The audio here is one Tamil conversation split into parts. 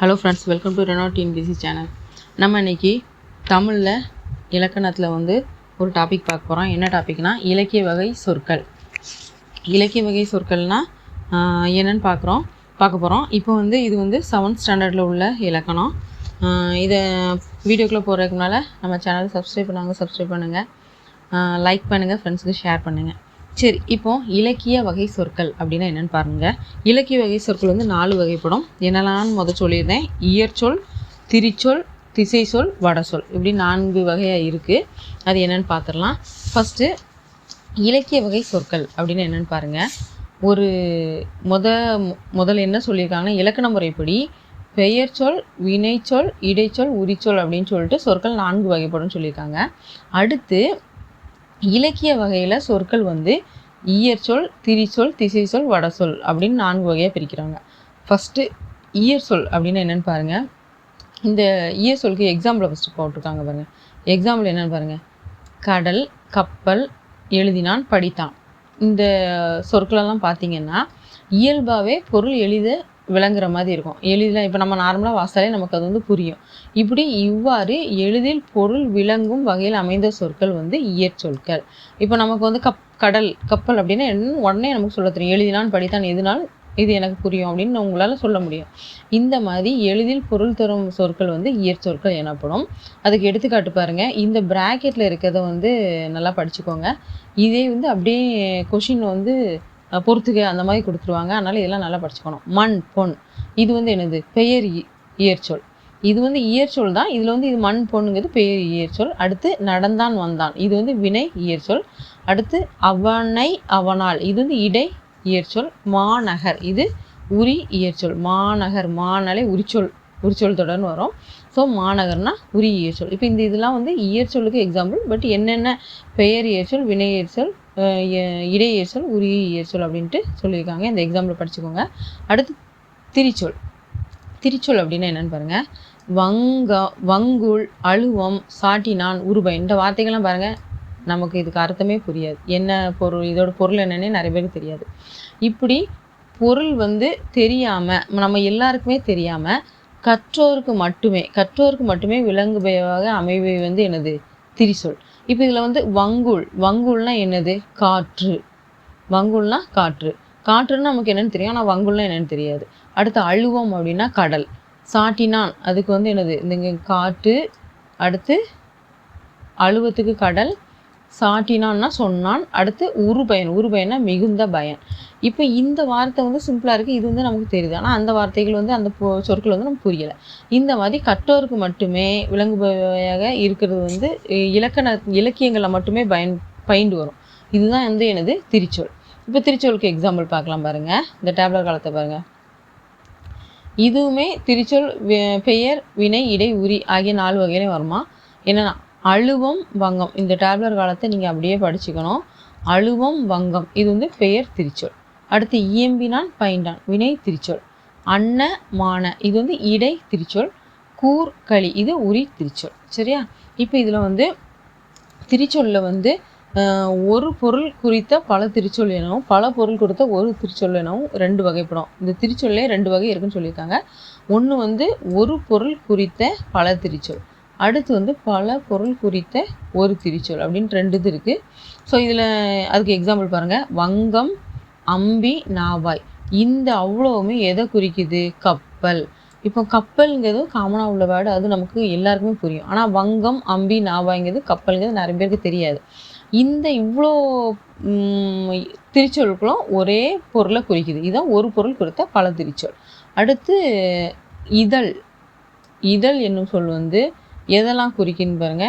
Hello friends welcome to Reno TNPSC channel நம்ம இன்றைக்கி தமிழில் இலக்கணத்தில் வந்து ஒரு டாபிக் பார்க்க போகிறோம் என்ன டாபிக்னா இலக்கிய வகை சொற்கள். இலக்கிய வகை சொற்கள்னால் என்னென்னு என்னன்னு பார்க்குறோம். பார்க்க போகிறோம் இப்போ வந்து இது வந்து செவன்த் ஸ்டாண்டர்டில் உள்ள இலக்கணம். இதை வீடியோக்குள்ளே போகிறதுக்கு முன்னால் நம்ம சேனலை சப்ஸ்கிரைப் பண்ணாங்க சப்ஸ்கிரைப் பண்ணுங்கள் லைக் பண்ணுங்கள் ஃப்ரெண்ட்ஸுக்கு ஷேர் பண்ணுங்கள் சரி இப்போ இலக்கிய வகை சொற்கள் அப்படின்னா என்னென்னு பாருங்கள் இலக்கிய வகை சொற்கள் வந்து நாலு வகைப்படும். என்னெல்லாம் முதல் சொல்லியிருந்தேன். இயற்சொல் திரிச்சொல் திசைச்சொல் வடசொல். இப்படி நான்கு வகையாக இருக்குது அது என்னன்னு பார்த்துடலாம் ஃபஸ்ட்டு இலக்கிய வகை சொற்கள் அப்படின்னு என்னென்னு பாருங்கள் ஒரு முத முதல்ல என்ன சொல்லியிருக்காங்கன்னா இலக்கண முறைப்படி பெயர்ச்சொல் வினைச்சொல் இடைச்சொல் உரிச்சொல் அப்படின்னு சொல்லிட்டு சொற்கள் நான்கு வகைப்படும் சொல்லியிருக்காங்க. அடுத்து இலக்கிய வகையில் சொற்கள் வந்து இயற்சொல் திரிச்சொல் திசைச்சொல் வடசொல் அப்படின்னு நான்கு வகையாக பிரிக்கிறாங்க. ஃபஸ்ட்டு இயற்சொல் அப்படின்னு என்னென்னு பாருங்கள் இந்த இயற் எக்ஸாம்பிளை ஃபஸ்ட்டு போட்டிருக்காங்க பாருங்கள் எக்ஸாம்பிள் என்னென்னு பாருங்கள் கடல் கப்பல் எழுதினான் படித்தான். இந்த சொற்களெல்லாம் பார்த்தீங்கன்னா இயல்பாகவே பொருள் எளித விளங்குற மாதிரி இருக்கும். எளிதில் இப்போ நம்ம நார்மலாக வாசாலே நமக்கு அது வந்து புரியும். இப்படி இவ்வாறு எளிதில் பொருள் விளங்கும் வகையில் அமைந்த சொற்கள் வந்து இயற்சொற்கள். இப்போ நமக்கு வந்து கப் கடல் கப்பல் அப்படின்னா என்ன உடனே நமக்கு சொல்ல தெரியும். எழுதினான் படித்தான் எதுனாலும் இது எனக்கு புரியும் அப்படின்னு உங்களால் சொல்ல முடியும். இந்த மாதிரி எளிதில் பொருள் தரும் சொற்கள் வந்து இயற்சொற்கள் எனப்படும். அதுக்கு எடுத்துக்காட்டு பாருங்க. இந்த ப்ராக்கெட்டில் இருக்கிறத வந்து நல்லா படிச்சுக்கோங்க. இதே வந்து அப்படியே கொஷின் வந்து பொறுத்துக அந்த மாதிரி கொடுத்துருவாங்க. அதனால் இதெல்லாம் நல்லா படிச்சுக்கணும். மண் பொன். இது வந்து என்னது? பெயர் இ- இயற்சொல். இது வந்து இயற்சொல் தான். இதில் வந்து இது மண் பொண்ணுங்கிறது பெயர் இயற்சொல். அடுத்து நடந்தான் வந்தான். இது வந்து வினை இயற்சொல். அடுத்து அவனை அவனால். இது வந்து இடை இயற்சொல். மாநகர். இது உரி இயற்சொல். மாநகர். மானாலே உரிச்சொல். உரிச்சொல் தொடர்னு வரும். ஸோ மாநகர்னா உரி இயற்சொல். இப்போ இந்த இதெல்லாம் வந்து இயற்சொலுக்கு எக்ஸாம்பிள் பட் என்னென்ன பெயர் இயற்சொல் வினை இயற்சொல் இடை இயற்சொல் உரி இயற்சொல் அப்படின்ட்டு சொல்லியிருக்காங்க. இந்த எக்ஸாம்பிள் படிச்சுக்கோங்க. அடுத்து திரிச்சொல். திரிச்சொல் அப்படின்னா என்னன்னு பாருங்க. வங்க வங்குள் அழுவம் சாட்டினான் உருபை இந்த வார்த்தைகள்லாம் பாருங்க. நமக்கு இதுக்கு அர்த்தமே புரியாது. என்ன பொருள் இதோட பொருள் என்னன்னே நிறைய பேருக்கு தெரியாது. இப்படி பொருள் வந்து தெரியாம நம்ம எல்லாருக்குமே தெரியாம கற்றோருக்கு மட்டுமே கற்றோருக்கு மட்டுமே விளங்குபவையாக அமைவை வந்து எனது திரிசொல் இப்போ இதில் வந்து வங்குள் வங்குள்னா என்னது? காற்று. வங்குள்னா காற்று. காற்றுன்னா நமக்கு என்னென்னு தெரியும். ஆனால் வங்குள்னா என்னென்னு தெரியாது. அடுத்து அழுவம் அப்படின்னா கடல். சாட்டினான் அதுக்கு வந்து என்னது? இந்த காற்று அடுத்து அழுவத்துக்கு கடல் சாட்டினான்னா சொன்னான். அடுத்து உரு பயன். உரு பயனா மிகுந்த பயன். இப்போ இந்த வார்த்தை வந்து சிம்பிளாக இருக்குது இது வந்து நமக்கு தெரியுது. ஆனால் அந்த வார்த்தைகள் வந்து அந்த பொ- சொற்கள் வந்து நமக்கு புரியலை. இந்த மாதிரி கற்றோருக்கு மட்டுமே விளங்குபவையாக இருக்கிறது வந்து இலக்கண இலக்கியங்களில் மட்டுமே பயன் பயின்று வரும். இதுதான் வந்து எனது திருச்சொல். இப்போ திருச்சொலுக்கு எக்ஸாம்பிள் பார்க்கலாம் பாருங்கள் இந்த டேப்லர் காலத்தை பாருங்கள் இதுவுமே திருச்சொல் பெயர் வினை இடை உரி ஆகிய நாலு வகையிலையும் வருமா? என்னன்னா அழுவம் வங்கம். இந்த டேப்லர் காலத்தை நீங்கள் அப்படியே படிச்சுக்கணும். அழுவம் வங்கம். இது வந்து பெயர் திருச்சொல். அடுத்து இயம்பினான் பயின்றான். வினை திருச்சொல். அன்ன மான. இது வந்து இடை திருச்சொல். கூர் களி. இது உரி திருச்சொல். சரியா? இப்போ இதில் வந்து திருச்சொல்ல வந்து ஒரு பொருள் குறித்த பல திருச்சொல் எனவும் பல பொருள் குறித்த ஒரு திருச்சொல் எனவும் ரெண்டு வகைப்படும். இந்த திருச்சொல்லே ரெண்டு வகை இருக்குன்னு சொல்லியிருக்காங்க. ஒன்று வந்து ஒரு பொருள் குறித்த பல திருச்சொல். அடுத்து வந்து பல பொருள் குறித்த ஒரு திருச்சொல் அப்படின்ட்டு ரெண்டு இது இருக்குது ஸோ இதில் அதுக்கு எக்ஸாம்பிள் பாருங்கள் வங்கம் அம்பி நாவாய். இந்த அவ்வளவுமே எதை குறிக்குது? கப்பல். இப்போ கப்பல்ங்கிறது காமனாக உள்ள வேர்டு அது நமக்கு எல்லாருக்குமே புரியும். ஆனால் வங்கம் அம்பி நாவாய்ங்கிறது கப்பல்ங்கிறது நிறைய பேருக்கு தெரியாது. இந்த இவ்வளோ ம், ஒரே பொருளை குறிக்குது. இதுதான் ஒரு பொருள் குறித்த பல திருச்சொல். அடுத்து இதழ். இதழ் என்னும் சொல் வந்து எதெல்லாம் குறிக்குன்னு பாருங்க.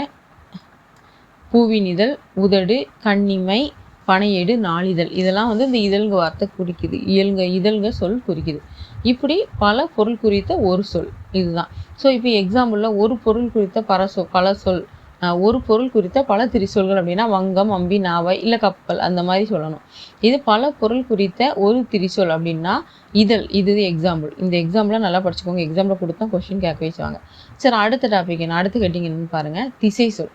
பூவின் இதழ் உதடு கண்ணிமை பனையேடு நாளிதழ். இதெல்லாம் வந்து இந்த இதழ்க வார்த்தை குறிக்குது. இயல்க இதழ்க சொல் குறிக்குது. இப்படி பல பொருள் குறித்த ஒரு சொல் இதுதான். ஸோ இப்போ எக்ஸாம்பிளில் ஒரு பொருள் குறித்த பல சொல் பல சொல் ஒரு பொருள் குறித்த பல திரிசொல்கள் அப்படின்னா வங்கம் அம்பி நாவாய் இல்லை கப்பல் அந்த மாதிரி சொல்லணும். இது பல பொருள் குறித்த ஒரு திரிசொல் அப்படின்னா இதழ். இது எக்ஸாம்பிள் இந்த எக்ஸாம்பிளை நல்லா படிச்சுக்கோங்க. எக்ஸாம்பிள் கொடுத்தா கொஸ்டின் கேட்க வச்சுவாங்க. சரி அடுத்த டாபிக் என்ன? அடுத்து கேட்டிங்க என்னன்னு பாருங்கள் திசை சொல்.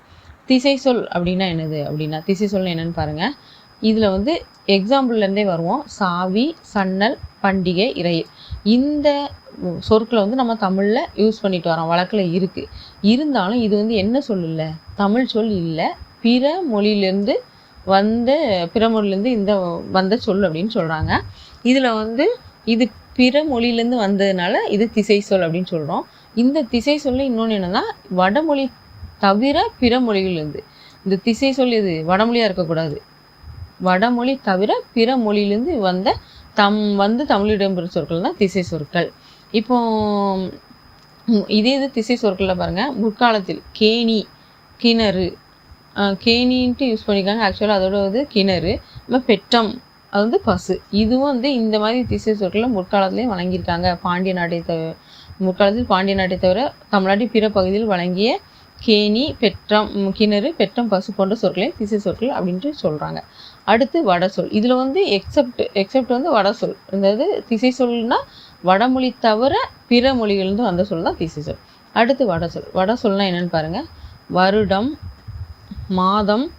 திசை சொல் அப்படின்னா என்னது? அப்படின்னா திசை சொல் என்னன்னு பாருங்கள் இதில் வந்து எக்ஸாம்பிள்லேருந்தே வருவோம். சாவி சன்னல் பண்டிகை இறையில். இந்த சொற்களை வந்து நம்ம தமிழில் யூஸ் பண்ணிட்டு வரோம். வழக்கில் இருக்குது இருந்தாலும் இது வந்து என்ன சொல் இல்லை? தமிழ் சொல் இல்லை. பிற மொழியிலேருந்து வந்த பிற மொழியிலேருந்து இந்த வந்த சொல் அப்படின்னு சொல்கிறாங்க இதில் வந்து இது பிற மொழியிலேருந்து வந்ததுனால இது திசை சொல் அப்படின்னு சொல்கிறோம் இந்த திசை சொல்ல இன்னொன்று என்னென்னா வடமொழி தவிர பிற மொழிகள்லேருந்து இந்த திசை சொல் இது வடமொழியாக இருக்கக்கூடாது. வடமொழி தவிர பிற மொழியிலேருந்து வந்த தம் வந்து தமிழிடம் பெறும் சொற்கள் தான் திசை சொற்கள். இப்போ இதே இது திசை சொற்களில் பாருங்கள் முற்காலத்தில் கேணி கிணறு. கேணின்ட்டு யூஸ் பண்ணியிருக்காங்க ஆக்சுவலாக அதோட வந்து கிணறு. நம்ம பெட்டம் அது வந்து பசு. இதுவும் வந்து இந்த மாதிரி திசை சொற்களை முற்காலத்துலேயும் வழங்கியிருக்காங்க பாண்டிய நாட்டை முற்காலத்தில் பாண்டிய நாட்டை தவிர தமிழ்நாட்டின் பிற பகுதியில் வழங்கிய கேணி பெற்றம் கிணறு பெற்றம் பசு போன்ற சொற்களை திசை சொற்கள் அப்படின்ட்டு சொல்கிறாங்க அடுத்து வட சொல். இதில் வந்து எக்ஸப்ட் எக்ஸப்ட் வந்து வட சொல். அதாவது திசை சொல்னா வடமொழி தவிர பிற மொழிகள்ந்து வந்த சொல் தான் திசை சொல். அடுத்து வட சொல். வட என்னன்னு பாருங்க. வருடம் மாதம்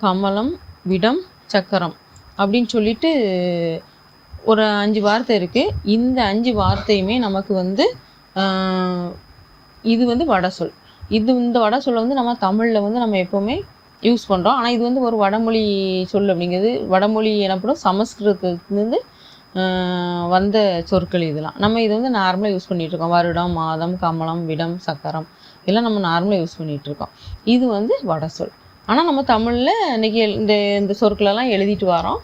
கமலம் விடம் சக்கரம் அப்படின்னு சொல்லிட்டு ஒரு அஞ்சு வார்த்தை இருக்குது இந்த அஞ்சு வார்த்தையுமே நமக்கு வந்து இது வந்து வட சொல். இது இந்த வட சொல்லை வந்து நம்ம தமிழில் வந்து நம்ம எப்போவுமே யூஸ் பண்ணுறோம் ஆனால் இது வந்து ஒரு வடமொழி சொல் அப்படிங்கிறது. வடமொழி எனப்படும் சமஸ்கிருதத்துலேருந்து வந்த சொற்கள் இதெல்லாம். நம்ம இது வந்து நார்மலாக யூஸ் பண்ணிகிட்ருக்கோம் இருக்கோம். வருடம் மாதம் கமலம் விடம் சக்கரம் இதெல்லாம் நம்ம நார்மலாக யூஸ் பண்ணிகிட்ருக்கோம் இருக்கோம். இது வந்து வட சொல். ஆனால் நம்ம தமிழில் இன்றைக்கி இந்த இந்த சொற்களெல்லாம் எழுதிட்டு வரோம்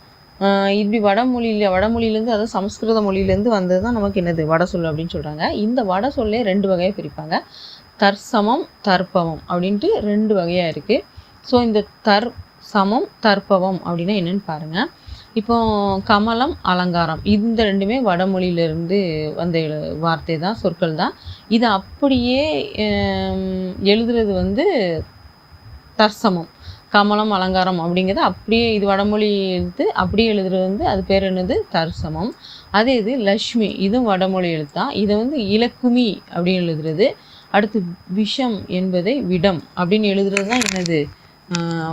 இப்படி வடமொழியில் வடமொழியிலேருந்து அதாவது சமஸ்கிருத மொழியிலேருந்து வந்தது தான் நமக்கு என்னது? வட சொல் அப்படின்னு சொல்கிறாங்க இந்த வட சொல்லே ரெண்டு வகையாக பிரிப்பாங்க. தற்சமம் தற்பவம் அப்படின்ட்டு ரெண்டு வகையாக இருக்குது ஸோ இந்த தர் சமம் தற்பவம் அப்படின்னா என்னன்னு பாருங்கள் இப்போ கமலம் அலங்காரம் இந்த ரெண்டுமே வடமொழியிலேருந்து வந்த வார்த்தை தான் சொற்கள் தான் இது அப்படியே எழுதுறது வந்து தற்சமம். கமலம் அலங்காரம் அப்படிங்கிறது அப்படியே இது வடமொழி எழுத்து அப்படியே எழுதுறது வந்து அது பேர் என்னது? தர்சமம். அதே இது லக்ஷ்மி இதுவும் வடமொழி எழுத்தான் இதை வந்து இலக்குமி அப்படின்னு எழுதுறது. அடுத்து விஷம் என்பதை விடம் அப்படின்னு எழுதுறது தான் என்னது?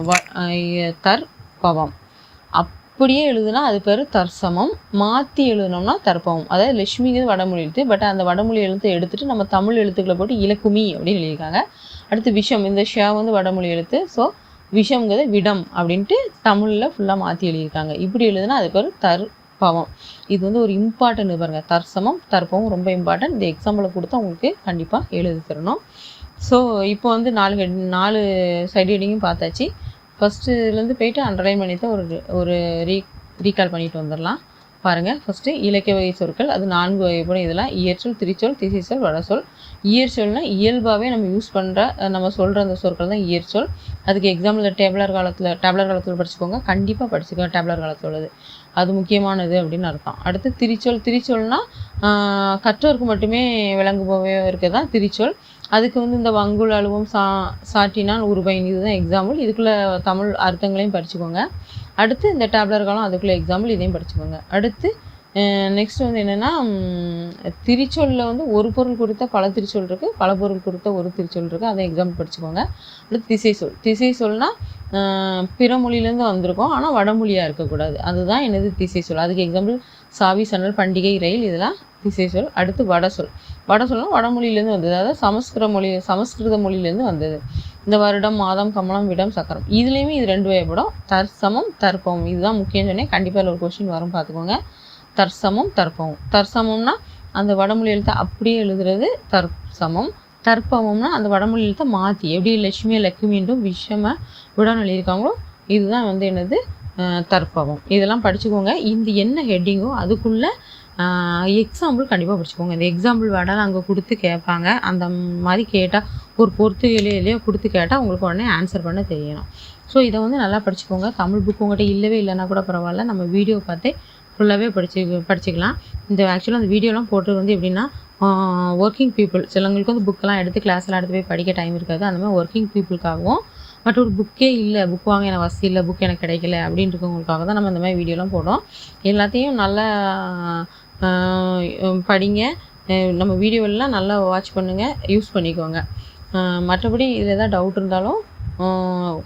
வ- தற்பவம் அப்படியே எழுதுனா அது பேர் தர்சமம். மாற்றி எழுதுனோம்னா தற்பவம் அதாவது லட்சுமிங்கிறது வடமொழி எழுத்து பட் அந்த வடமொழி எழுத்தை எடுத்துட்டு நம்ம தமிழ் எழுத்துக்களை போட்டு இலக்குமி அப்படின்னு எழுதியிருக்காங்க. அடுத்து விஷம் இந்த ஷே வந்து வடமொழி எழுத்து ஸோ விஷம்ங்கிறது விடம் அப்படின்ட்டு தமிழில் ஃபுல்லாக மாற்றி எழுதியிருக்காங்க. இப்படி எழுதுனா அது பேர் தற்பவம். இது வந்து ஒரு இம்பார்ட்டன்ட் பாருங்க. தர்சமம் தற்பவம் ரொம்ப இம்பார்ட்டன்ட் இந்த எக்ஸாம்பிளை கொடுத்தா உங்களுக்கு கண்டிப்பாக எழுதி தரணும். ஸோ இப்போ வந்து நாலு head- நாலு சைடு ஹெட்டிங்கும் பார்த்தாச்சு. ஃபஸ்ட்டுலேருந்து போயிட்டு அண்டர்லைன் பண்ணி தான் ஒரு ஒரு ரீ ரீகால் பண்ணிட்டு வந்துடலாம். பாருங்கள் ஃபஸ்ட்டு இலக்கிய வகை சொற்கள் அது நான்கு வகைப்படும். இதெல்லாம் இயற்சொல் திரிச்சொல் திசைச்சொல் வடசொல். இயற்சொல்னா இயல்பாகவே நம்ம யூஸ் பண்ணுற நம்ம சொல்கிற அந்த சொற்கள் தான் இயற்சொல் அதுக்கு எக்ஸாம்பிள் டேப்லர் காலத்தில் டேப்லர் காலத்தில் படிச்சுக்கோங்க. கண்டிப்பாக படிச்சுக்கோங்க டேப்லர் காலத்தில் உள்ளது அது முக்கியமானது அப்படின்னு அர்த்தம். அடுத்து திரிச்சொல். திரிச்சொல்னா கற்றோருக்கு மட்டுமே விளங்குபவே இருக்க தான் திரிச்சொல். அதுக்கு வந்து இந்த வங்குல் அழுவம் சா சாட்டினால் உருபைன் இதுதான் எக்ஸாம்பிள் இதுக்குள்ளே தமிழ் அர்த்தங்களையும் படிச்சுக்கோங்க. அடுத்து இந்த டேப்லர் காலம் அதுக்குள்ளே எக்ஸாம்பிள் இதையும் படிச்சுக்கோங்க. அடுத்து நெக்ஸ்ட் வந்து என்னென்னா திரிச்சொல்ல வந்து ஒரு பொருள் குறித்த பல திருச்சொல் இருக்குது பல பொருள் குறித்த ஒரு திருச்சொல் இருக்குது அதை எக்ஸாம்பிள் படிச்சுக்கோங்க. அடுத்து திசை சொல். திசை சொல்னால் பிற மொழியிலேருந்து வந்திருக்கோம். ஆனால் வடமொழியாக இருக்கக்கூடாது. அதுதான் எனது திசை சொல். அதுக்கு எக்ஸாம்பிள் சாவி சன்னல் பண்டிகை ரயில் இதெல்லாம் திசை சொல். அடுத்து வட சொல். வட சொல்னா வடமொழியிலேருந்து வந்தது. அதாவது சமஸ்கிருத மொழி சமஸ்கிருத மொழியிலேருந்து வந்தது. இந்த வருடம் மாதம் கமலம் விடம் சக்கரம். இதுலேயுமே இது ரெண்டு வகைப்படும். தற்சமம் தற்பவம் இதுதான் முக்கியம் சொன்னேன். கண்டிப்பாக ஒரு கொஸ்டின் வரும். பார்த்துக்கோங்க. தற்சமம் தற்பவம் தற்சமம்னா அந்த வடமொழி எழுத்தை அப்படியே எழுதுறது தற்சமம் தர்ப்பமம்னா அந்த வடமொழி எழுத்தை மாற்றி எப்படி லட்சுமி லக்ஷ்மின்றும் விஷம விடான்னு எழுதியிருக்காங்களோ இதுதான் வந்து என்னது? தற்பவம் இதெல்லாம் படிச்சுக்கோங்க. இந்த என்ன ஹெட்டிங்கோ அதுக்குள்ளே எக்ஸாம்பிள் கண்டிப்பாக படிச்சுக்கோங்க. இந்த எக்ஸாம்பிள் வேடால் அங்கே கொடுத்து கேட்பாங்க. அந்த மாதிரி கேட்டால் ஒரு பொறுத்து கொடுத்து கேட்டால் உங்களுக்கு உடனே ஆன்சர் பண்ண தெரியணும். ஸோ இதை வந்து நல்லா படிச்சுக்கோங்க. தமிழ் புக் உங்கள்கிட்ட இல்லவே இல்லைன்னா கூட பரவாயில்ல. நம்ம வீடியோ பார்த்தே ஃபுல்லாகவே படிச்சு படிச்சுக்கலாம். இந்த ஆக்சுவலாக அந்த வீடியோலாம் போட்டு வந்து எப்படின்னா ஒர்க்கிங் பீப்புள் சிலவங்களுக்கு வந்து புக்கெல்லாம் எடுத்து கிளாஸ்லாம் எடுத்து போய் படிக்க டைம் இருக்காது. அந்த மாதிரி ஒர்க்கிங் பீப்புளுக்காகவும் பட் ஒரு புக்கே இல்லை புக் வாங்க எனக்கு வசதி இல்லை புக் எனக்கு கிடைக்கல அப்படின்னு இருக்கவங்களுக்காக தான் நம்ம இந்த மாதிரி வீடியோலாம் போடுறோம். எல்லாத்தையும் நல்லா படிங்க. நம்ம வீடியோவெல்லாம் நல்லா வாட்ச் பண்ணுங்கள் யூஸ் பண்ணிக்கோங்க. மற்றபடி இதில் எதாவது டவுட் இருந்தாலும்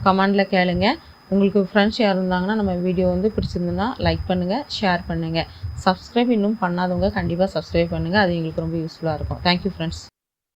கமெண்டில் கேளுங்கள் உங்களுக்கு ஃப்ரெண்ட்ஸ் யார் இருந்தாங்கன்னா நம்ம வீடியோ வந்து பிடிச்சிருந்துன்னா லைக் பண்ணுங்கள் ஷேர் பண்ணுங்கள் சப்ஸ்கிரைப் இன்னும் பண்ணாதவங்க கண்டிப்பாக சப்ஸ்கிரைப் பண்ணுங்கள் அது எங்களுக்கு ரொம்ப யூஸ்ஃபுல்லாக இருக்கும். Thank you friends